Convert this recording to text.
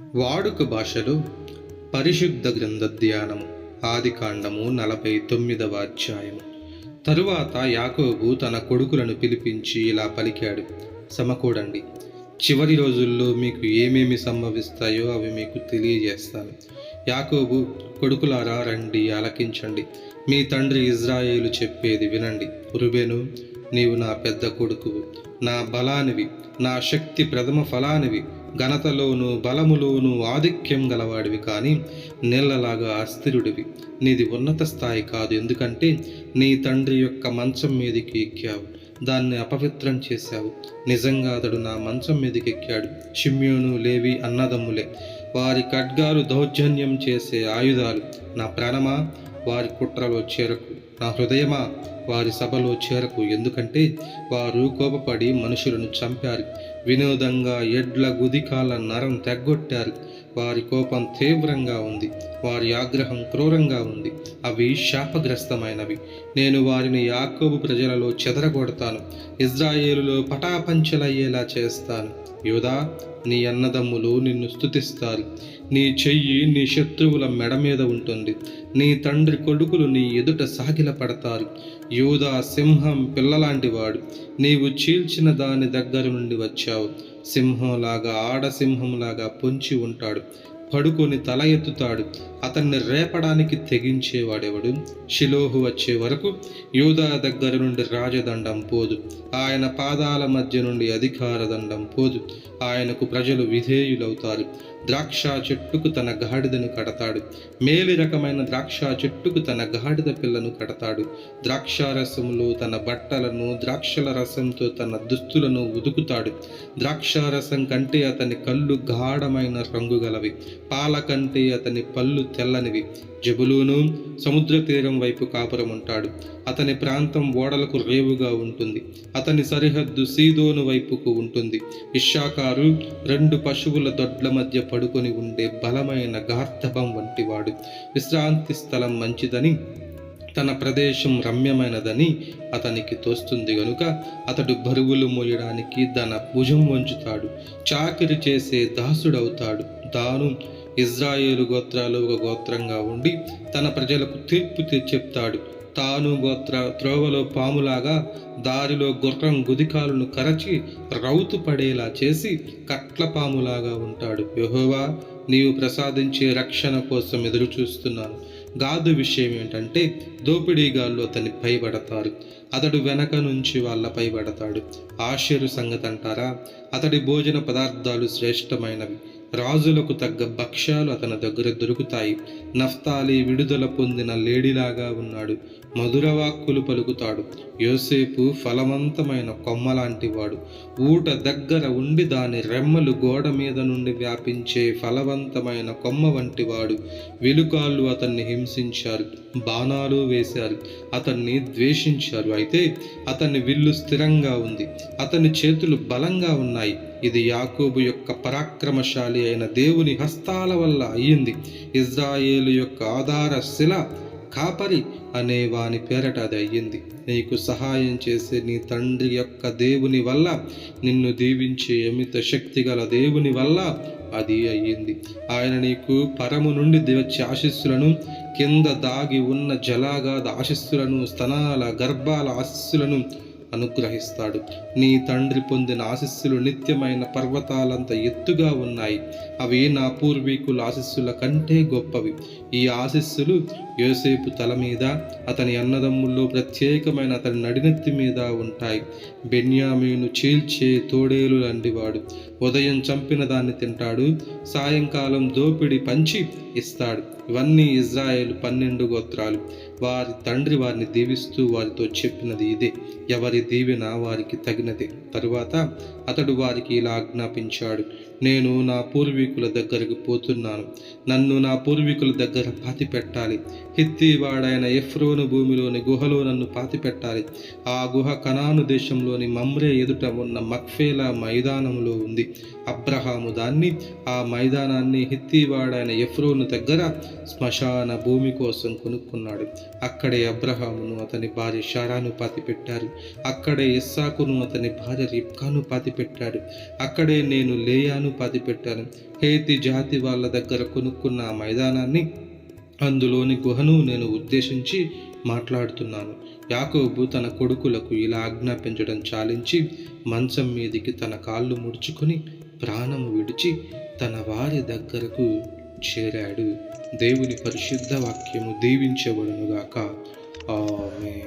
వాడుక భాషలో పరిశుద్ధ గ్రంథ ధ్యానం ఆది కాండము నలభై తొమ్మిదవ అధ్యాయము. తరువాత యాకోబు తన కొడుకులను పిలిపించి ఇలా పలికాడు సమకూడండి చివరి రోజుల్లో మీకు ఏమేమి సంభవిస్తాయో అవి మీకు తెలియజేస్తాను. యాకోబు కొడుకులారా రండి ఆలకించండి. మీ తండ్రి ఇజ్రాయేలు చెప్పేది వినండి. రుబెను నీవు నా పెద్ద కొడుకు. నా బలానివి నా శక్తి ప్రథమ ఫలానివి. ఘనతలోనూ బలములోనూ ఆధిక్యం గలవాడివి కానీ నీళ్ళలాగా అస్థిరుడివి. నీది ఉన్నత స్థాయి కాదు. ఎందుకంటే నీ తండ్రి యొక్క మంచం మీదకి ఎక్కావు. దాన్ని అపవిత్రం చేశావు. నిజంగా అతడు నా మంచం మీదకి ఎక్కాడు. షిమ్యోను లేవి అన్నదమ్ములే. వారి ఖడ్గాలు దౌర్జన్యం చేసే ఆయుధాలు నా ప్రాణమా? వారి కుట్రలో చేరకు నా హృదయమా? వారి సభలో చేరకు ఎందుకంటే వారు కోపపడి మనుషులను చంపారు. వినోదంగా ఎడ్ల గుదికాల నరం తెగ్గొట్టారు. వారి కోపం తీవ్రంగా ఉంది. వారి ఆగ్రహం క్రూరంగా ఉంది. అవి శాపగ్రస్తమైనవి. నేను వారిని యాకోబు ప్రజలలో చెదరగొడతాను. ఇజ్రాయేలులో పటాపంచలయ్యేలా చేస్తాను. యోధా నీ అన్నదమ్ములు నిన్ను స్తుతిస్తారు. నీ చెయ్యి నీ శత్రువుల మెడ మీద ఉంటుంది. నీ తండ్రి కొడుకులు నీ ఎదుట సాగిల పడతారు. యూదా సింహం పిల్లలాంటి వాడు. నీవు చీల్చిన దాని దగ్గర నుండి వచ్చావు. సింహంలాగా ఆడసింహంలాగా పొంచి ఉంటాడు. పడుకొని తల ఎత్తుతాడు. అతన్ని రేపడానికి తెగించేవాడెవడు? షిలోహు వచ్చే వరకు యూదా దగ్గర నుండి రాజదండం పోదు. ఆయన పాదాల మధ్య నుండి అధికార దండం పోదు. ఆయనకు ప్రజలు విధేయులవుతారు. ద్రాక్ష చెట్టుకు తన గాడిదను కడతాడు. మేలి రకమైన ద్రాక్ష చెట్టుకు తన గాడిద పిల్లను కడతాడు. ద్రాక్షారసములో తన బట్టలను ద్రాక్షల రసంతో తన దుస్తులను ఉదుకుతాడు. ద్రాక్షారసం కంటే అతని కళ్ళు గాఢమైన రంగు గలవి. పాల కంటే అతని పళ్ళు తెల్లనివి. జబులూను సముద్ర తీరం వైపు కాపురం ఉంటాడు అతని ప్రాంతం ఓడలకు రేవుగా ఉంటుంది. అతని సరిహద్దు సీదోను వైపుకు ఉంటుంది. ఇషాకారు రెండు పశువుల దొడ్ల మధ్య పడుకొని ఉండే బలమైన గార్ధపం వంటివాడు. విశ్రాంతి స్థలం మంచిదని తన ప్రదేశం రమ్యమైనదని అతనికి తోస్తుంది గనుక అతడు బరువులు మోయడానికి తన భుజం వంచుతాడు. చాకిరి చేసే దాసుడవుతాడు. తాను ఇజ్రాయేలు గోత్రాలు ఒక గోత్రంగా ఉండి తన ప్రజలకు తీర్పు చెప్తాడు. తాను గోత్ర త్రోవలో పాములాగా దారిలో గుర్రం గుదికాలను కరచి రౌతు పడేలా చేసి కట్ల పాములాగా ఉంటాడు. యహోవా నీవు ప్రసాదించే రక్షణ కోసం ఎదురు చూస్తున్నాను గాదు విషయం ఏంటంటే దోపిడీగాళ్ళు అతన్ని భయపడతారు. అతడు వెనక నుంచి వాళ్ళపై పడతాడు. ఆశ్చర్య సంగతి అంటారా? అతడి భోజన పదార్థాలు శ్రేష్టమైనవి. రాజులకు తగ్గ భక్ష్యాలు అతని దగ్గర దొరుకుతాయి. నఫ్తాలి విడుదల పొందిన లేడీలాగా ఉన్నాడు. మధురవాక్కులు పలుకుతాడు. యోసేపు ఫలవంతమైన కొమ్మలాంటి వాడు ఊట దగ్గర ఉండి దాని రెమ్మలు గోడ మీద నుండి వ్యాపించే ఫలవంతమైన కొమ్మ వంటి వాడు వెలుకాళ్ళు అతన్ని హింసించారు. బాణాలు వేశారు. అతన్ని ద్వేషించారు. అయితే అతని విల్లు స్థిరంగా ఉంది. అతని చేతులు బలంగా ఉన్నాయి. ఇది యాకోబు యొక్క పరాక్రమశాలి అయిన దేవుని హస్తాల వల్ల అయ్యింది. ఇజ్రాయేలు యొక్క ఆధార శిల కాపరి అనే వాని పేరట అది అయ్యింది. నీకు సహాయం చేసే నీ తండ్రి యొక్క దేవుని వల్ల నిన్ను దీవించే అమిత శక్తి గల దేవుని వల్ల అది అయ్యింది. ఆయన నీకు పరము నుండి వచ్చే ఆశీస్సులను కింద దాగి ఉన్న జలాగా ఆశస్సులను స్తనాల గర్భాల ఆశస్సులను అనుగ్రహిస్తాడు. నీ తండ్రి పొందిన ఆశీస్సులు నిత్యమైన పర్వతాలంత ఎత్తుగా ఉన్నాయి. అవి నా పూర్వీకుల ఆశీస్సుల కంటే గొప్పవి. ఈ ఆశీస్సులు యోసేపు తల మీద అతని అన్నదమ్ముల్లో ప్రత్యేకమైన అతని నడినెత్తి మీద ఉంటాయి. బెన్యామీను చీల్చే తోడేలు లాంటివాడు. ఉదయం చంపిన దాన్ని తింటాడు. సాయంకాలం దోపిడి పంచి ఇస్తాడు. ఇవన్నీ ఇజ్రాయేల్ పన్నెండు గోత్రాలు. వారి తండ్రి వారిని దీవిస్తూ వారితో చెప్పినది ఇదే. ఎవరి దీవెన వారికి తగినదే. తరువాత అతడు వారికి ఇలా ఆజ్ఞాపించాడు. నేను నా పూర్వీకుల దగ్గరకు పోతున్నాను. నన్ను నా పూర్వీకుల దగ్గర పాతి పెట్టాలి హిత్తివాడైన ఎఫ్రోను భూమిలోని గుహలో నన్ను పాతి పెట్టాలి ఆ గుహ కనాను దేశంలోని మమ్రే ఎదుట ఉన్న మక్ఫేలా మైదానంలో ఉంది. అబ్రహాము దాన్ని ఆ మైదానాన్ని హిత్తివాడైన ఎఫ్రోను దగ్గర శ్మశాన భూమి కోసం కొనుక్కున్నాడు. అక్కడే అబ్రహామును అతని భార్య షారాను పాతి పెట్టారు అక్కడే ఇస్సాకును అతని భార్య రిప్కాను పాతి పెట్టాడు అక్కడే నేను లేయాను మైదానాన్ని పెట్టాను హేతి జాతి వాళ్ళ దగ్గర కొనుక్కున్న ఆ మైదానాన్ని అందులోని గుహను నేను ఉద్దేశించి మాట్లాడుతున్నాను. యాకోబు తన కొడుకులకు ఇలా ఆజ్ఞాపించడం చాలించి మంచం మీదికి తన కాళ్ళు ముడుచుకొని ప్రాణము విడిచి తన వారి దగ్గరకు చేరాడు. దేవుని పరిశుద్ధ వాక్యము దీవించబడునుగాక. ఆమె